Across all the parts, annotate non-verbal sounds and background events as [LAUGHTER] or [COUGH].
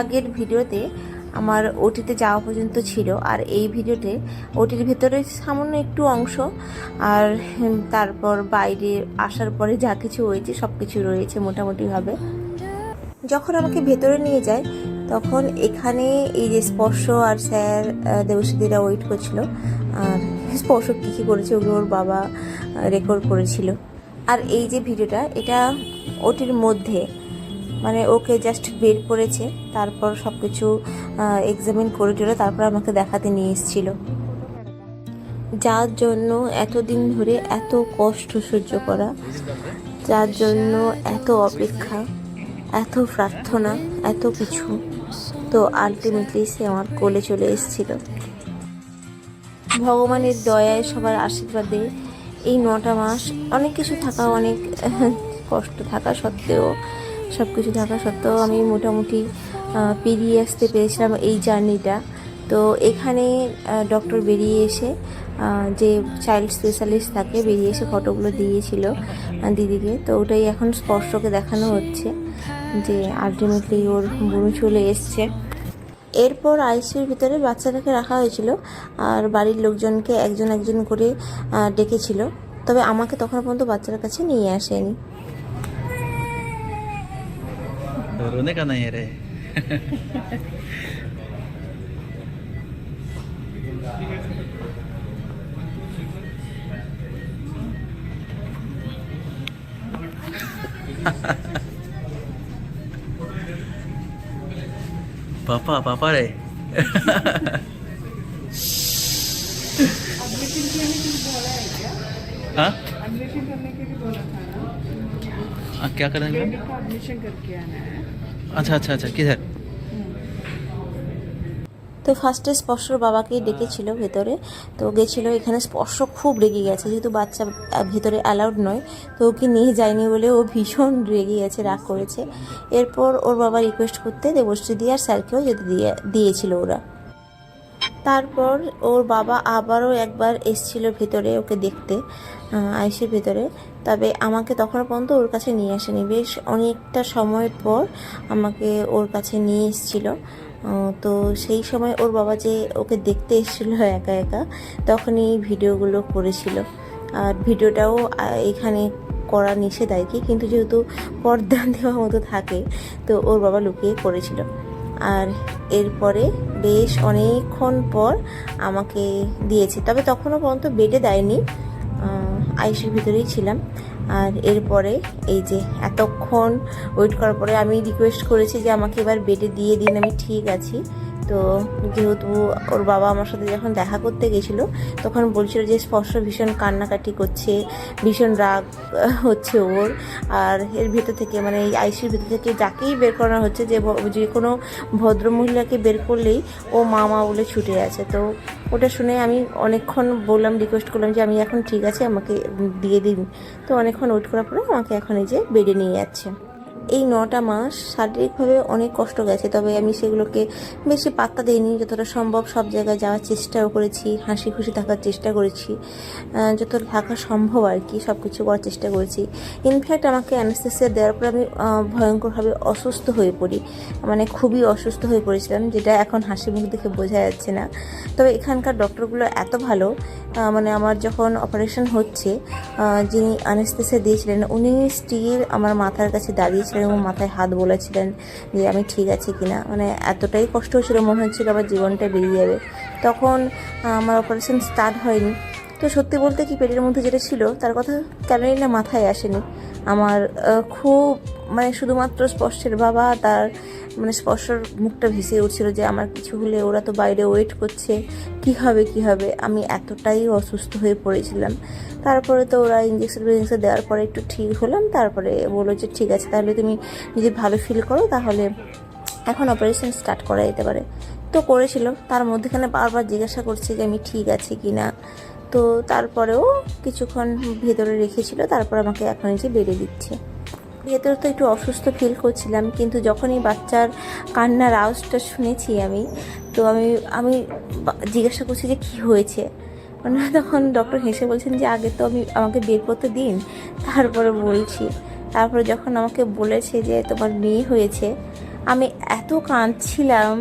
আগের ভিডিওতে আমার ওটিতে যাওয়া পর্যন্ত ছিল, আর এই ভিডিওতে ওটির ভেতরে সামান্য একটু অংশ, আর তারপর বাইরে আসার পরে যা কিছু হয়েছে সব কিছু রয়েছে মোটামুটিভাবে। যখন আমাকে ভেতরে নিয়ে যায়, তখন এখানে এই যে স্পর্শ আর স্যার দেবশ্রীদিরা ওয়েট করছিল, আর স্পর্শ কী কী করেছে ওগুলো ওর বাবা রেকর্ড করেছিল। আর এই যে ভিডিওটা, এটা ওটির মধ্যে মানে ওকে জাস্ট বের করেছে, তারপর সব কিছু এক্সামিন করে টেরে তারপর আমাকে দেখাতে নিয়ে এসেছিল। যার জন্য এতদিন ধরে এত কষ্ট সহ্য করা, যার জন্য এত অপেক্ষা, এত প্রার্থনা, এত কিছু, তো আলটিমেটলি সে আমার কোলে চলে এসেছিল। ভগবানের দয়ায় সবার আশীর্বাদে এই নটা মাস অনেক কিছু থাকা, অনেক কষ্ট থাকা সত্ত্বেও সব কিছু থাকা সত্ত্বেও আমি মোটামুটি পেরিয়ে আসতে পেরেছিলাম এই জার্নিটা। তো এখানে ডক্টর বেরিয়ে এসে যে চাইল্ড স্পেশালিস্ট থাকে, বেরিয়ে এসে ফটোগুলো দিয়েছিল দিদিকে। তো ওটাই এখন স্পর্শকে দেখানো হচ্ছে যে আলটিমেটলি ওর বুড়ো চলে এসছে। এরপর আইসিইউর ভিতরে বাচ্চাটাকে রাখা হয়েছিল আর বাড়ির লোকজনকে একজন একজন করে ডেকেছিল। তবে আমাকে তখন পর্যন্ত বাচ্চার কাছে নিয়ে আসেনি। रोने का नहीं रे पापा पापा रे हाँ एडमिशन करने के लिए बोला था ना हाँ, क्या करेंगे बेबी को एडमिशन करके आना है अच्छा अच्छा अच्छा किधर তো ফার্স্টে স্পর্শর বাবাকেই ডেকেছিল ভেতরে তো গেছিল এখানে স্পর্শ খুব রেগে গেছে যেহেতু বাচ্চা আহ, ভেতরে অ্যালাউড নয় তো ওকে নিয়ে যায়নি বলে ও ভীষণ রেগে গেছে রাগ করেছে এরপর ওর বাবা রিকোয়েস্ট করতে দেবশ্রী দিয়ে আর স্যারকেও যেতে দিয়ে দিয়েছিল ওরা তারপর ওর বাবা আবারও একবার এসছিল ভেতরে ওকে দেখতে আইসির ভেতরে তবে আমাকে তখন পর্যন্ত ওর কাছে নিয়ে আসেনি। বেশ অনেকটা সময়ের পর আমাকে ওর কাছে নিয়ে এসেছিল। তো সেই সময় ওর বাবা যে ওকে দেখতে এসেছিল একা একা, তখনই ভিডিওগুলো করেছিল। আর ভিডিওটাও এখানে করা নিষেধ আর কি, কিন্তু যেহেতু পর্দা [LAUGHS] দেওয়া মতো থাকে, তো ওর বাবা লুকিয়ে করেছিল আর এরপরে বেশ অনেকক্ষণ পর আমাকে দিয়েছে। তবে তখনও পর্যন্ত বেডে দেয়নি। আইসির ভিতরেই ছিলাম। আর এরপরে এই যে এতক্ষণ ওয়েট করার পরে আমি রিকোয়েস্ট করেছি যে আমাকে এবার বেডে দিয়ে দিন, আমি ঠিক আছি। তো যেহেতু ওর বাবা আমার সাথে যখন দেখা করতে গেছিল, তখন বলছিল যে স্পর্শ ভীষণ কান্নাকাটি করছে, ভীষণ রাগ হচ্ছে ওর। আর এর ভেতর থেকে মানে এই আইসির ভেতর থেকে যাকেই বের করানো হচ্ছে, যে যে কোনো ভদ্র মহিলাকে বের করলেই ও মা মা বলে ছুটে আছে তো ওটা শুনে আমি অনেকক্ষণ বললাম রিকোয়েস্ট করলাম যে আমি এখন ঠিক আছে, আমাকে দিয়ে দিন। তো অনেকক্ষণ ওয়েট করার পরে আমাকে এখন এই যে বেডে নিয়ে যাচ্ছে। এই নটা মাস শারীরিকভাবে অনেক কষ্ট গেছে, তবে আমি সেগুলোকে বেশি পাত্তা দিইনি। যতটা সম্ভব সব জায়গায় যাওয়ার চেষ্টাও করেছি হাসি খুশি থাকার চেষ্টা করেছি যতটা থাকা সম্ভব আর কি সব কিছু করার চেষ্টা করেছি। ইনফ্যাক্ট আমাকে অ্যানাস্থেসিয়া দেওয়ার পর আমি ভয়ঙ্করভাবে অসুস্থ হয়ে পড়ি। মানে খুবই অসুস্থ হয়ে পড়েছিলাম, যেটা এখন হাসি মুখ দেখে বোঝা যাচ্ছে না। তবে এখানকার ডক্টরগুলো এত ভালো মানে আমার যখন অপারেশন হচ্ছে যিনি অ্যানাস্থেসিয়া দিয়েছিলেন, উনি স্টিল আমার মাথার কাছে দাঁড়িয়েছিলেন এবং মাথায় হাত বলেছিলেন যে আমি ঠিক আছি কিনা। মানে এতটাই কষ্ট হচ্ছিল মনে হচ্ছিল আমার জীবনটা বেরিয়ে যাবে। তখন আমার অপারেশন স্টার্ট হয়নি। তো সত্যি বলতে কি পেটের মধ্যে যেটা ছিল, তার কথা কেনই না মাথায় আসেনি? আমার খুব মানে শুধুমাত্র স্পর্শের বাবা, তার মানে স্পর্শর মুখটা ভেসে উঠছিল যে আমার কিছু হলে ওরা তো বাইরে ওয়েট করছে, কি হবে কি হবে? আমি এতটাই অসুস্থ হয়ে পড়েছিলাম। তারপরে তো ওরা ইঞ্জেকশন ফিঞ্জেকশন দেওয়ার পরে একটু ঠিক হলাম, তারপরে বলল যে ঠিক আছে, তাহলে তুমি যদি ভালো ফিল করো তাহলে এখন অপারেশন স্টার্ট করা যেতে পারে। তো করেছিল, তার মধ্যেখানে বারবার জিজ্ঞাসা করছে যে আমি ঠিক আছি কি না তো তারপরেও কিছুক্ষণ ভেতরে রেখেছিল, তারপর আমাকে এখন যে বেড়ে দিচ্ছে। ভেতরে তো একটু অসুস্থ ফিল করছিলাম, কিন্তু যখনই বাচ্চার কান্নার আওয়াজটা শুনেছি আমি, তো আমি আমি জিজ্ঞাসা করছি যে কি হয়েছে? ওনারা তখন ডক্টর হেসে বলছেন যে আগে তো আমি, আমাকে বের করতে দিন, তারপরে বলছি। তারপরে যখন আমাকে বলেছে যে তোমার মেয়ে হয়েছে, আমি এত কাঁদছিলাম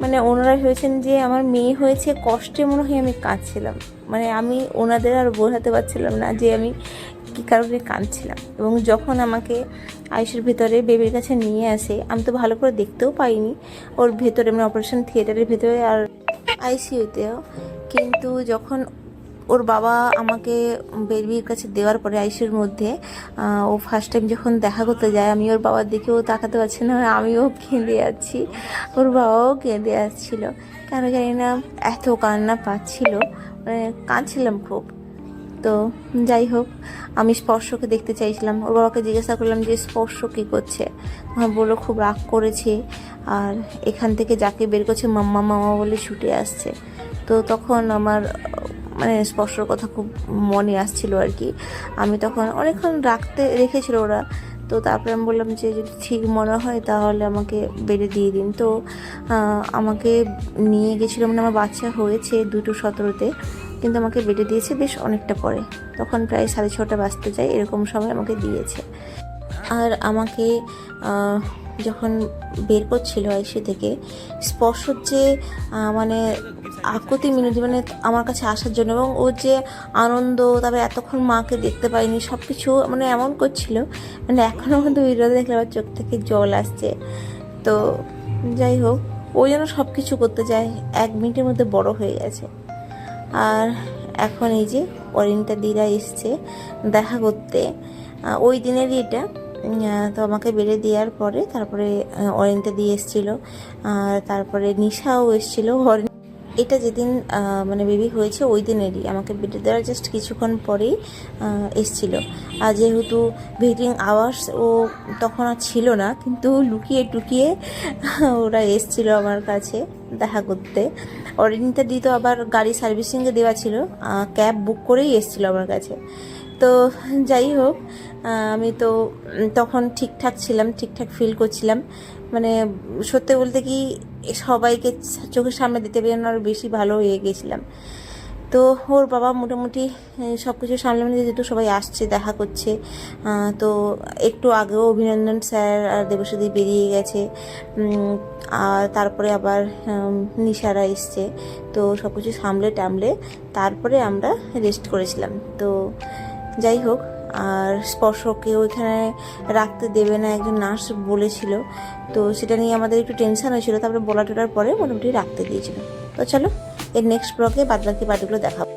মানে ওনারা ভেবেছেন যে আমার মেয়ে হয়েছে, কষ্টে মনে হয় আমি কাঁদছিলাম। মানে আমি ওনাদের আর বোঝাতে পারছিলাম না যে আমি কী কারণে কাঁদছিলাম। এবং যখন আমাকে আয়ুষের ভেতরে বেবির কাছে নিয়ে আসে, আমি তো ভালো করে দেখতেও পাইনি। ওর ভেতরে মানে অপারেশন থিয়েটারের ভেতরে আর আইসিউতেও কিন্তু যখন ওর বাবা আমাকে বেবির কাছে দেওয়ার পরে আইসিউর মধ্যে ও ফার্স্ট টাইম যখন দেখা করতে যায়, আমি ওর বাবার দিকেও তাকাতে পারছি না, আমিও কেঁদে যাচ্ছি ওর বাবাও কেঁদে যাচ্ছিল কেন জানি না, এত কান্না পাচ্ছিল। মানে কাঁদছিলাম খুব। তো যাই হোক, আমি স্পর্শকে দেখতে চাইছিলাম। ওর বাবাকে জিজ্ঞাসা করলাম যে, স্পর্শ কী করছে? তখন বলল, খুব রাগ করেছে। আর এখান থেকে যাকে বের করছে, মাম্মা মামা বলে ছুটে আসছে। তো তখন আমার মানে স্পর্শর কথা খুব মনে আসছিল আর কি। আমি তখন অনেকক্ষণ রাখতে, রেখেছিল ওরা। তো তারপরে আমি বললাম যে, যদি ঠিক মনে হয় তাহলে আমাকে বেড়ে দিয়ে দিন। তো আমাকে নিয়ে গেছিল মানে আমার বাচ্চা হয়েছে দুটো সতেরোতে, কিন্তু আমাকে বেডে দিয়েছে বেশ অনেকটা পরে। তখন প্রায় সাড়ে ছটা বাজতে যায়, এরকম সময় আমাকে দিয়েছে। আর আমাকে যখন বের করছিল আইসি থেকে স্পর্শর যে মানে আকুতি মিনতি মানে আমার কাছে আসার জন্য এবং ওর যে আনন্দ, তারপরে এতক্ষণ মাকে দেখতে পাইনি সব কিছু মানে এমন করছিল মানে এখনও কিন্তু ভিডিও দেখলে আমার চোখ থেকে জল আসছে। তো যাই হোক ওই যেন সব কিছু করতে চায় এক মিনিটের মধ্যে বড় হয়ে গেছে। আর এখন এই যে অরিনটা দিরা এসছে দেখা করতে ওই দিনেরই এটা। তো আমাকে বেড়ে দেওয়ার পরে তারপরে অরিনটা দিয়ে এসেছিল। আর তারপরে নিশাও এসেছিল। অরিন, এটা যেদিন মানে বেবি হয়েছে ওই দিনেরই। আমাকে বেটে দেওয়ার জাস্ট কিছুক্ষণ পরেই এসছিল। আর যেহেতু ভিডিং আওয়ার্স ও তখন আর ছিল না, কিন্তু লুকিয়ে টুকিয়ে ওরা এসছিল আমার কাছে দেখা করতে। অরিনিতা দি তো আবার গাড়ি সার্ভিসিংয়ে দেওয়া ছিল। ক্যাব বুক করেই এসছিল আমার কাছে। তো যাই হোক আমি তো তখন ঠিকঠাক ছিলাম, ঠিকঠাক ফিল করছিলাম। মানে সত্যি বলতে কি, সবাইকে চোখের সামনে দিতে পেরে আরও বেশি ভালো হয়ে গেছিলাম। তো ওর বাবা মোটামুটি সব কিছু সামলে মানে যেহেতু সবাই আসছে, দেখা করছে তো একটু আগেও অভিনন্দন স্যার আর দেবশ্রী বেরিয়ে গেছে। আর তারপরে আবার নিশারা এসছে। তো সব কিছু সামলে টামলে তারপরে আমরা রেস্ট করেছিলাম। তো যাই হোক, আর স্পর্শকে ওইখানে রাখতে দেবে না একজন নার্স বলেছিল। তো সেটা নিয়ে আমাদের একটু টেনশন হয়েছিল, তারপরে বলা টোলার পরে মোটামুটি রাখতে দিয়েছিল। তো চলো, এর নেক্সট ব্লগে বাদবাকি পার্টিগুলো দেখাবো।